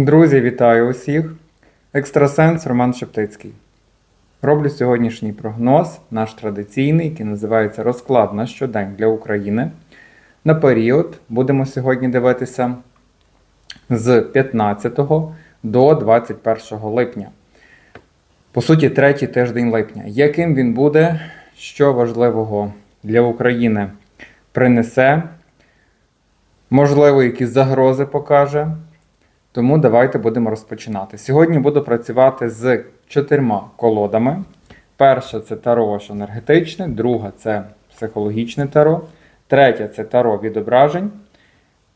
Друзі, вітаю усіх! Екстрасенс Роман Шептицький. Роблю сьогоднішній прогноз, наш традиційний, який називається Розклад на щодень для України. На період будемо сьогодні дивитися з 15 до 21 липня. По суті, третій тиждень липня. Яким він буде, що важливого для України принесе, можливо, якісь загрози покаже. Тому давайте будемо розпочинати. Сьогодні буду працювати з чотирма колодами. Перша це таро аж енергетичне, друга це психологічне таро, третя це таро відображень.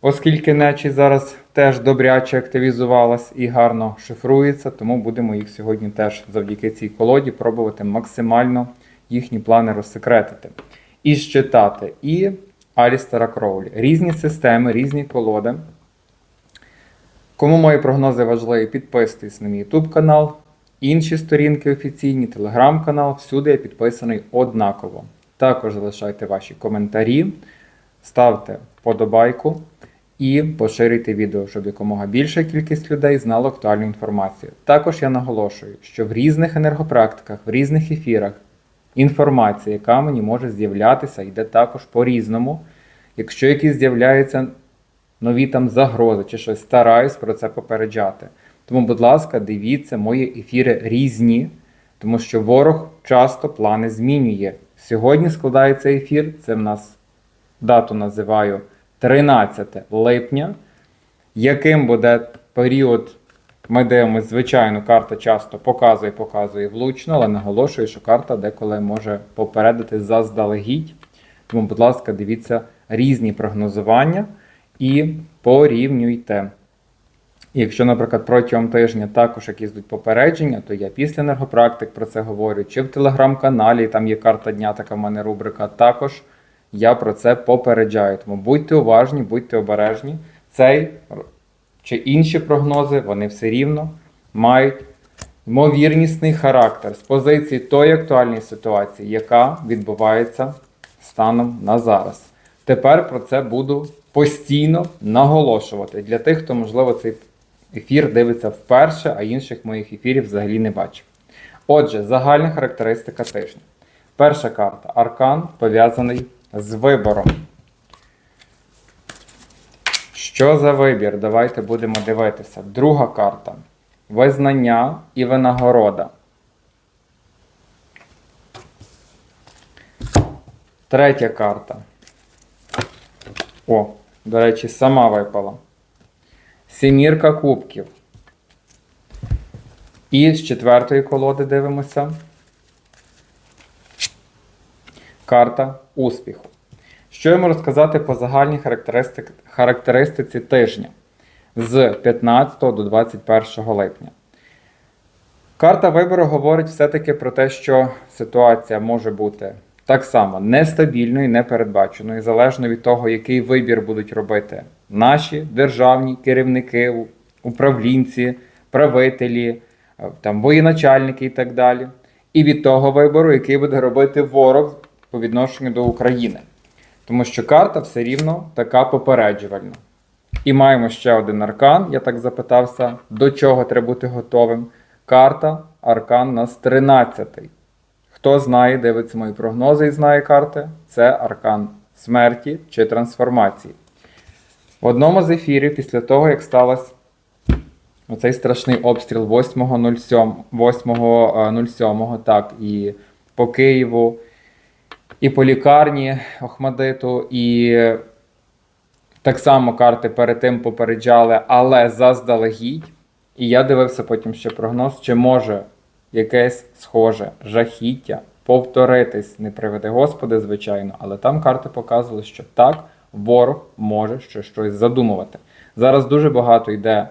Оскільки нечі зараз теж добряче активізувалась і гарно шифрується, тому будемо їх сьогодні теж завдяки цій колоді пробувати максимально їхні плани розсекретити. І щитати і Алістера Кроулі. Різні системи, різні колоди. Кому мої прогнози важливі, підписуйтесь на мій YouTube канал, інші сторінки офіційні, телеграм-канал, всюди я підписаний однаково. Також залишайте ваші коментарі, ставте вподобайку і поширюйте відео, щоб якомога більша кількість людей знала актуальну інформацію. Також я наголошую, що в різних енергопрактиках, в різних ефірах інформація, яка мені може з'являтися, йде також по-різному. Якщо якісь з'являються нові там загрози чи щось, стараюсь про це попереджати. Тому, будь ласка, дивіться, мої ефіри різні, тому що ворог часто плани змінює. Сьогодні складається ефір, це в нас дату називаю 13 липня. Яким буде період, ми дивимося, звичайно, карта часто показує, показує влучно, але наголошую, що карта деколи може попередити заздалегідь. Тому, будь ласка, дивіться різні прогнозування і порівнюйте. Якщо, наприклад, протягом тижня також якісь йдуть попередження, то я після енергопрактик про це говорю, чи в телеграм-каналі, там є карта дня, така в мене рубрика, також я про це попереджаю. Тому будьте уважні, будьте обережні. Цей чи інші прогнози, вони все рівно мають ймовірнісний характер з позиції тої актуальної ситуації, яка відбувається станом на зараз. Тепер про це буду постійно наголошувати для тих, хто, можливо, цей ефір дивиться вперше, а інших моїх ефірів взагалі не бачив. Отже, загальна характеристика тижня. Перша карта аркан пов'язаний з вибором. Що за вибір? Давайте будемо дивитися. Друга карта визнання і винагорода. Третя карта. О, до речі, сама випала. Сімірка кубків. І з четвертої колоди дивимося. Карта успіху. Що йому розказати по загальній характеристик, характеристиці тижня з 15 до 21 липня? Карта вибору говорить все-таки про те, що ситуація може бути так само нестабільною, непередбаченою, залежно від того, який вибір будуть робити наші державні керівники, управлінці, правителі, е, там, воєначальники і так далі. І від того вибору, який буде робити ворог по відношенню до України. Тому що карта все рівно така попереджувальна. І маємо ще один аркан. Я так запитався, до чого треба бути готовим. Карта аркан у нас 13. Хто знає, дивиться мої прогнози і знає карти, це аркан смерті чи трансформації. В одному з ефірів, після того, як сталося оцей страшний обстріл 8.07, так, і по Києву, і по лікарні Охмадиту, і так само карти перед тим попереджали, але заздалегідь. І я дивився потім ще прогноз, чи може якесь схоже жахіття повторитись, не приведе Господи, звичайно, але там карти показували, що так, ворог може ще щось задумувати. Зараз дуже багато йде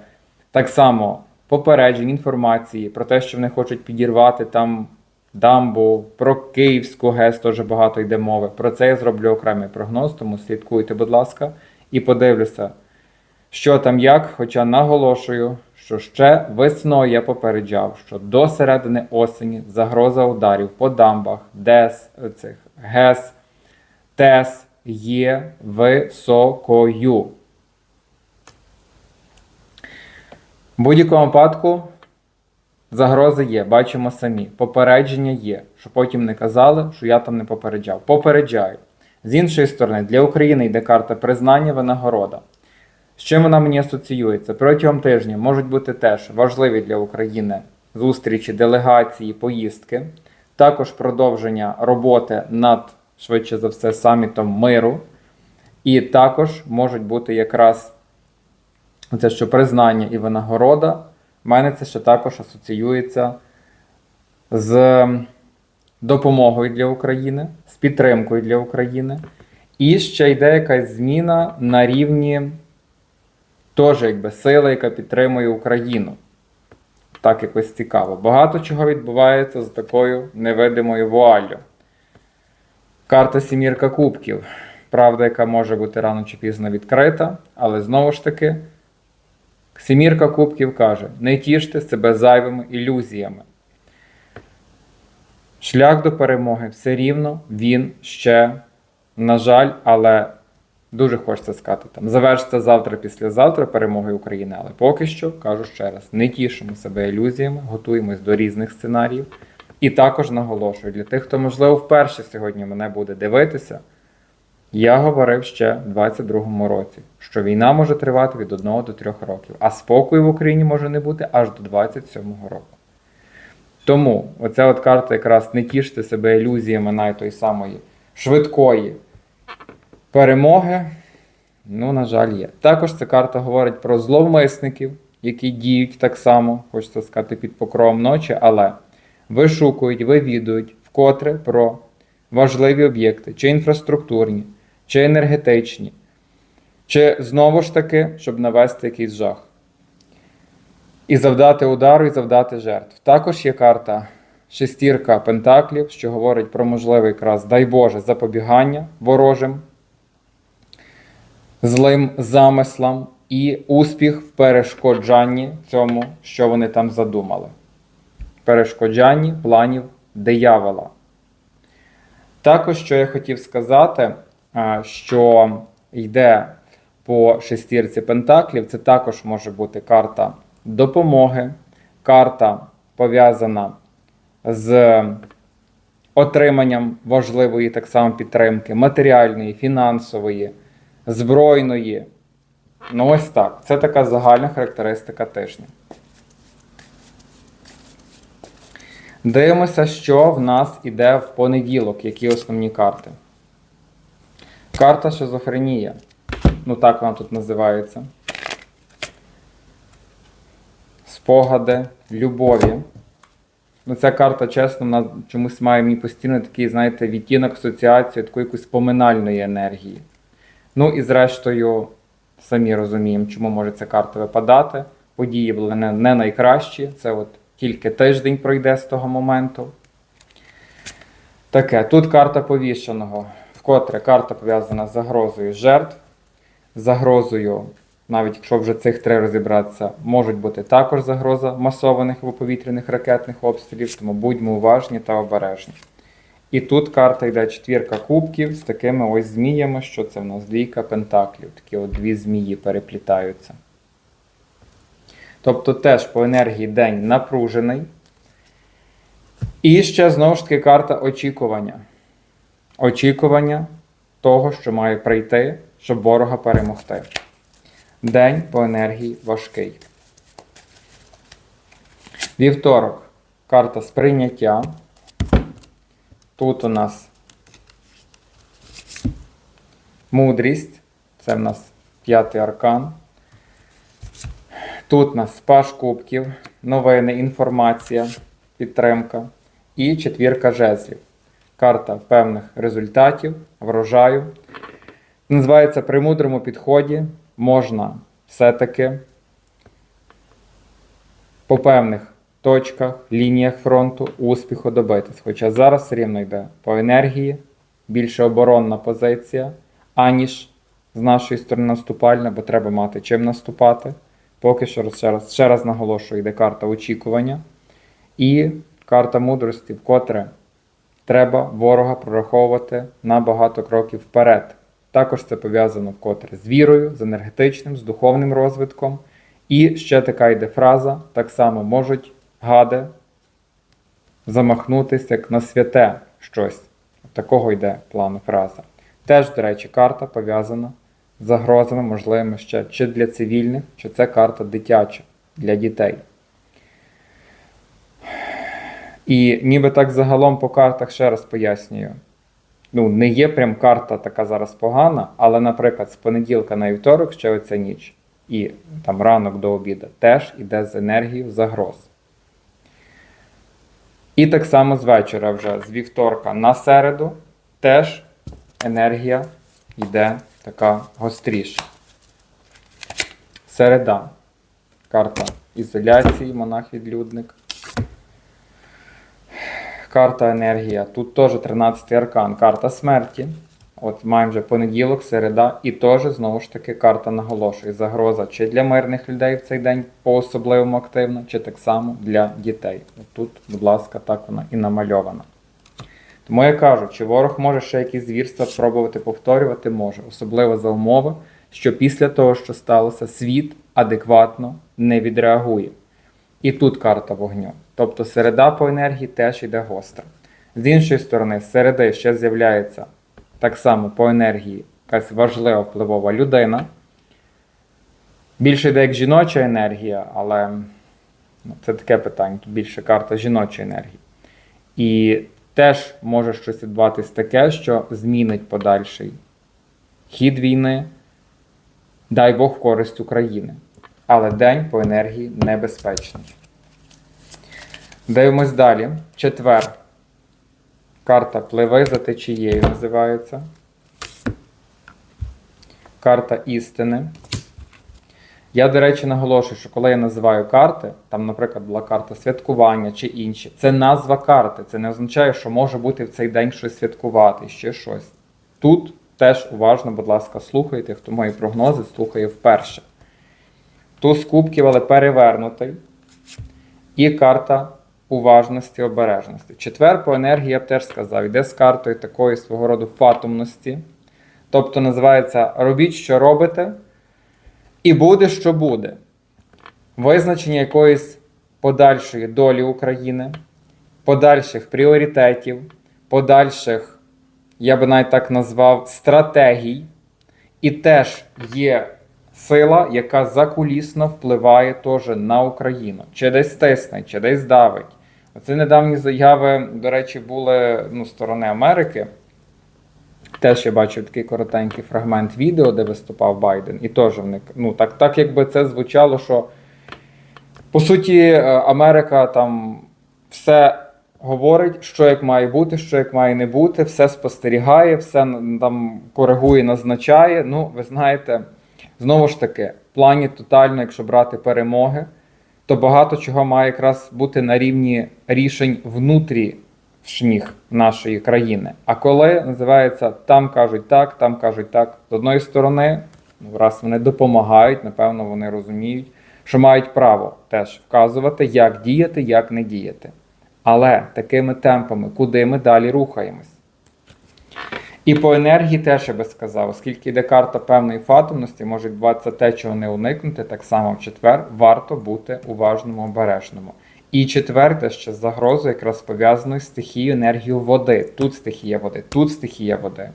так само попереджень, інформації про те, що вони хочуть підірвати там дамбу, про Київську ГЕС теж багато йде мови. Про це я зроблю окремий прогноз, тому слідкуйте, будь ласка, і подивлюся, що там як, хоча наголошую що ще весною я попереджав, що до середини осені загроза ударів по дамбах, ДЕС, цих ГЕС, ТЕС є високою. В будь-якому випадку загрози є, бачимо самі. Попередження є, що потім не казали, що я там не попереджав. Попереджаю. З іншої сторони, для України йде карта признання винагорода. З чим вона мені асоціюється? Протягом тижня можуть бути теж важливі для України зустрічі, делегації, поїздки, також продовження роботи над, швидше за все, самітом миру. І також можуть бути якраз це, що признання і винагорода. В мене це ще також асоціюється з допомогою для України, з підтримкою для України. І ще йде якась зміна на рівні теж якби сили, яка підтримує Україну. Так якось цікаво. Багато чого відбувається з такою невидимою вуаллю. Карта Сімірка Кубків. Правда, яка може бути рано чи пізно відкрита, але знову ж таки, Сімірка Кубків каже: не тіште себе зайвими ілюзіями. Шлях до перемоги все рівно він ще, на жаль, але дуже хочеться сказати там. Завершиться завтра, післязавтра перемоги України. Але поки що кажу ще раз: не тішимо себе ілюзіями, готуємось до різних сценаріїв. І також наголошую для тих, хто, можливо, вперше сьогодні мене буде дивитися. Я говорив ще в 22-му році, що війна може тривати від 1 до 3 років, а спокою в Україні може не бути аж до 27-го року. Тому оця от карта якраз не тіште себе ілюзіями на той самої швидкої перемоги. Ну, на жаль, є. Також ця карта говорить про зловмисників, які діють так само, хочеться сказати, під покровом ночі, але вишукують, вивідують вкотре про важливі об'єкти, чи інфраструктурні, чи енергетичні, чи знову ж таки, щоб навести якийсь жах. І завдати удару, і завдати жертв. Також є карта шестірка пентаклів, що говорить про можливе якраз, дай Боже, запобігання ворожим, злим замислам і успіх в перешкоджанні цьому, що вони там задумали. Перешкоджанні планів диявола. Також, що я хотів сказати, що йде по шестірці пентаклів, це також може бути карта допомоги, карта пов'язана з отриманням важливої так само підтримки, матеріальної, фінансової, збройної. Ну, ось так. Це така загальна характеристика тижня. Дивимося, що в нас іде в понеділок, які основні карти. Карта шизофренія. Ну, так вона тут називається. Спогади любові. Ну, ця карта, чесно, вона чомусь має мій постійно такий, знаєте, відтінок асоціації, такої якоїсь поминальної енергії. Ну і зрештою, самі розуміємо, чому може ця карта випадати. Події були не, найкращі. Це от тільки тиждень пройде з того моменту. Таке. Тут карта повішеного, вкотре карта пов'язана з загрозою жертв, загрозою, навіть якщо вже цих три розібратися, можуть бути також загроза масованих або повітряних ракетних обстрілів, тому будьмо уважні та обережні. І тут карта йде четвірка кубків з такими ось зміями, що це в нас двійка пентаклів. Такі от дві змії переплітаються. Тобто теж по енергії день напружений. І ще знову ж таки карта очікування. Очікування того, що має прийти, щоб ворога перемогти. День по енергії важкий. Вівторок. Карта сприйняття. Тут у нас мудрість. Це в нас п'ятий аркан. Тут у нас паш кубків, новини, інформація, підтримка. І четвірка жезлів. Карта певних результатів, врожаю. Називається при мудрому підході можна все-таки по певних точках, лініях фронту успіху добитись. Хоча зараз рівно йде по енергії, більше оборонна позиція, аніж з нашої сторони наступальна, бо треба мати чим наступати. Поки що ще раз, ще раз наголошую, йде карта очікування і карта мудрості, вкотре треба ворога прораховувати на багато кроків вперед. Також це пов'язано вкотре з вірою, з енергетичним, з духовним розвитком І ще така йде фраза: так само можуть гади замахнутися як на святе щось. Такого йде плану фраза. Теж, до речі, карта пов'язана з загрозами, можливими ще чи для цивільних, чи це карта дитяча для дітей. І ніби так загалом по картах ще раз пояснюю. Ну, не є прям карта така зараз погана, але, наприклад, з понеділка на вівторок ще оця ніч, і там ранок до обіду теж іде з енергією загроз. І так само з вечора вже з вівторка на середу теж енергія йде така гостріша. Середа. Карта ізоляції, монах-відлюдник. Карта енергія. Тут теж 13-й аркан, карта смерті. От маємо вже понеділок, середа, і теж знову ж таки карта наголошує. Загроза чи для мирних людей в цей день по-особливому активна, чи так само для дітей. От тут, будь ласка, так вона і намальована. Тому я кажу, чи ворог може ще якісь звірства спробувати повторювати, може, особливо за умови, що після того, що сталося, світ адекватно не відреагує. І тут карта вогню. Тобто середа по енергії теж йде гостра. З іншої сторони, середи ще з'являється так само по енергії якась важлива впливова людина. Більше йде як жіноча енергія, але ну, це таке питання, тут більше карта жіночої енергії. І теж може щось відбуватись таке, що змінить подальший хід війни, дай Бог в користь України. Але день по енергії небезпечний. Дивимось далі. Четвер. Карта Пливи за течією називається. Карта істини. Я, до речі, наголошую, що коли я називаю карти, там, наприклад, була карта святкування чи інші, це назва карти. Це не означає, що може бути в цей день щось святкувати, ще щось. Тут теж уважно, будь ласка, слухайте, хто мої прогнози слухає вперше. Туз кубків, але перевернутий. І карта уважності, обережності. Четвер по енергії, я б теж сказав, йде з картою такої свого роду фатумності. Тобто називається Робіть, що робите, і буде, що буде. Визначення якоїсь подальшої долі України, подальших пріоритетів, подальших, я би навіть так назвав, стратегій. І теж є сила, яка закулісно впливає теж на Україну. Чи десь тисне, чи десь давить. Оце недавні заяви, до речі, були ну, сторони Америки. Теж я бачив такий коротенький фрагмент відео, де виступав Байден, і теж в них, ну так, так якби це звучало, що по суті е, Америка там все говорить, що як має бути, що як має не бути, все спостерігає, все там коригує, назначає. Ну, ви знаєте, знову ж таки, в плані тотально, якщо брати перемоги, то багато чого має якраз бути на рівні рішень внутрішніх нашої країни. А коли називається там кажуть так, там кажуть так, з одної сторони, ну, раз вони допомагають, напевно, вони розуміють, що мають право теж вказувати, як діяти, як не діяти. Але такими темпами, куди ми далі рухаємось. І по енергії теж я би сказав, оскільки йде карта певної фатумності, може відбуватися те, чого не уникнути, так само в четвер варто бути уважному, обережному. І четверте, ще з загрозою якраз пов'язаною з стихією енергією води. Тут стихія води, тут стихія води.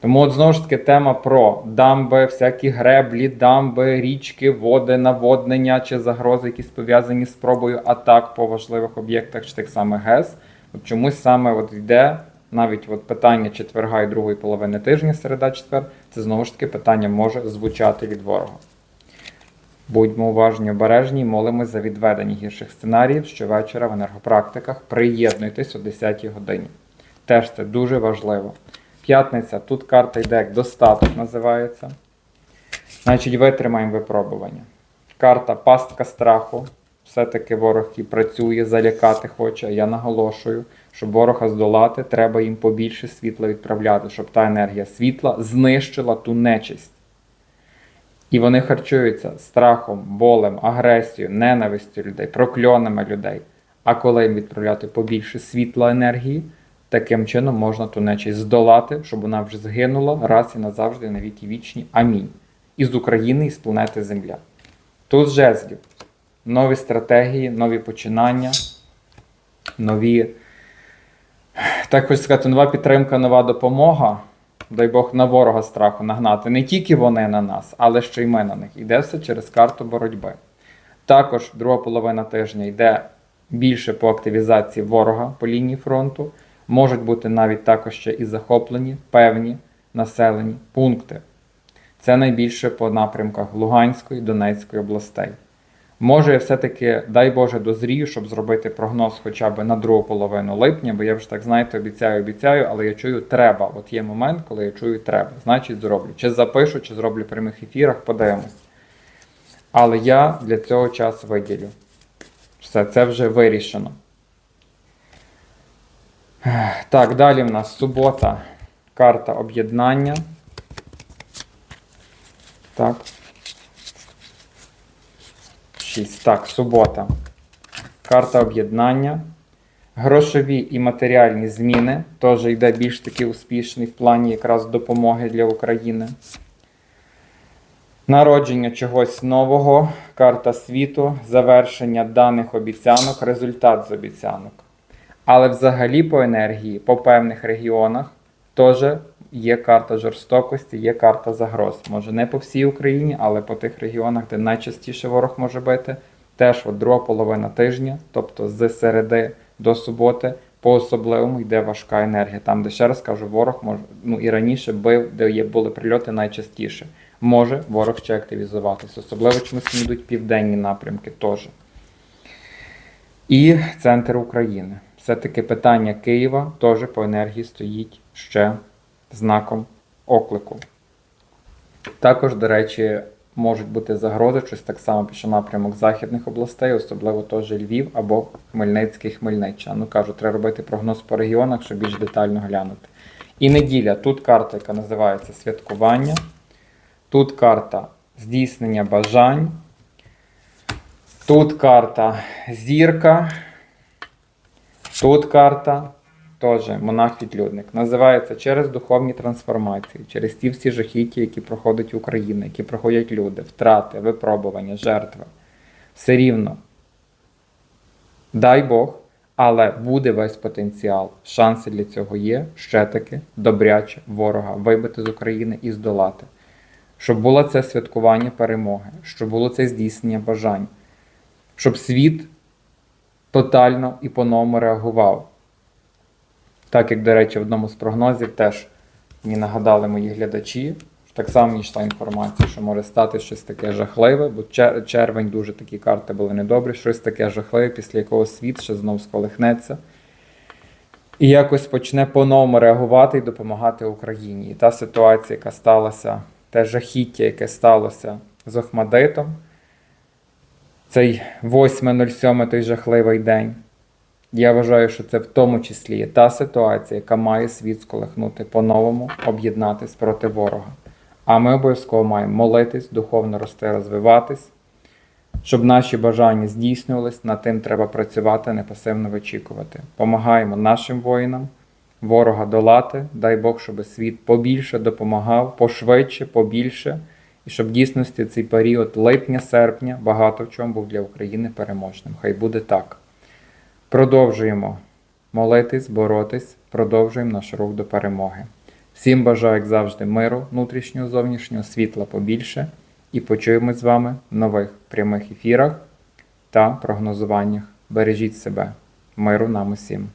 Тому от знову ж таки тема про дамби, всякі греблі, дамби, річки, води, наводнення чи загрози, якісь пов'язані з спробою атак по важливих об'єктах, чи так само ГЕС. От чомусь саме от йде навіть от питання четверга і другої половини тижня, середа четвер, це знову ж таки питання може звучати від ворога. Будьмо уважні, обережні, молимось за відведення гірших сценаріїв щовечора в енергопрактиках. Приєднуйтесь о 10-й годині. Теж це дуже важливо. П'ятниця, тут карта йде як достаток називається. Значить, витримаємо випробування. Карта пастка страху. Все-таки ворог який працює, залякати хоче. Я наголошую, щоб ворога здолати, треба їм побільше світла відправляти, щоб та енергія світла знищила ту нечисть. І вони харчуються страхом, болем, агресією, ненавистю людей, прокльонами людей. А коли їм відправляти побільше світла енергії, таким чином можна ту нечисть здолати, щоб вона вже згинула раз і назавжди на віки вічні. Амінь. Із України і з планети Земля. Туз жезлів. Нові стратегії, нові починання, нові, так хочу сказати, нова підтримка, нова допомога. Дай Бог на ворога страху нагнати. Не тільки вони на нас, але ще й ми на них. Йде все через карту боротьби. Також друга половина тижня йде більше по активізації ворога по лінії фронту. Можуть бути навіть також ще і захоплені певні населені пункти. Це найбільше по напрямках Луганської, Донецької областей. Може, я все-таки, дай Боже, дозрію, щоб зробити прогноз хоча б на другу половину липня, бо я вже так, знаєте, обіцяю, обіцяю, але я чую треба. От є момент, коли я чую треба. Значить, зроблю. Чи запишу, чи зроблю в прямих ефірах, подивимось. Але я для цього час виділю. Все, це вже вирішено. Так, далі в нас субота. Карта об'єднання. Так. 6. Так, субота. Карта об'єднання. Грошові і матеріальні зміни. Теж йде більш такий успішний в плані якраз допомоги для України. Народження чогось нового, карта світу, завершення даних обіцянок, результат з обіцянок. Але взагалі по енергії, по певних регіонах теж є карта жорстокості, є карта загроз. Може не по всій Україні, але по тих регіонах, де найчастіше ворог може бити. Теж от друга половина тижня, тобто з середи до суботи, по особливому йде важка енергія. Там, де ще раз кажу, ворог може ну і раніше бив, де є були прильоти найчастіше. Може ворог ще активізуватися. Особливо чомусь йдуть південні напрямки теж. І центр України. Все-таки питання Києва теж по енергії стоїть ще знаком оклику. Також, до речі, можуть бути загрози, щось так само пише напрямок західних областей, особливо теж Львів або Хмельницький Хмельниччина. Ну кажу, треба робити прогноз по регіонах, щоб більш детально глянути. І неділя. Тут карта, яка називається святкування. Тут карта здійснення бажань. Тут карта зірка. Тут карта теж монах-відлюдник. Називається через духовні трансформації, через ті всі жахіття, які проходить Україна, які проходять люди, втрати, випробування, жертви. Все рівно. Дай Бог, але буде весь потенціал. Шанси для цього є ще таки добряче ворога вибити з України і здолати. Щоб було це святкування перемоги, щоб було це здійснення бажань, щоб світ тотально і по-новому реагував. Так як, до речі, в одному з прогнозів теж мені нагадали мої глядачі, так само йшла інформація, що може стати щось таке жахливе, бо червень дуже такі карти були недобрі, щось таке жахливе, після якого світ ще знов сколихнеться. І якось почне по-новому реагувати і допомагати Україні. І та ситуація, яка сталася, те жахіття, яке сталося з Охмадитом, цей 8.07 той жахливий день. Я вважаю, що це в тому числі є та ситуація, яка має світ сколихнути по-новому, об'єднатись проти ворога. А ми обов'язково маємо молитись, духовно рости, розвиватись, щоб наші бажання здійснювались, над тим треба працювати, не пасивно вичікувати. Помагаємо нашим воїнам, ворога долати. Дай Бог, щоб світ побільше допомагав, пошвидше, побільше, і щоб в дійсності цей період липня-серпня багато в чому був для України переможним. Хай буде так. Продовжуємо молитись, боротись, продовжуємо наш рух до перемоги. Всім бажаю, як завжди, миру, внутрішнього, зовнішнього, світла побільше. І почуємось з вами в нових прямих ефірах та прогнозуваннях. Бережіть себе. Миру нам усім!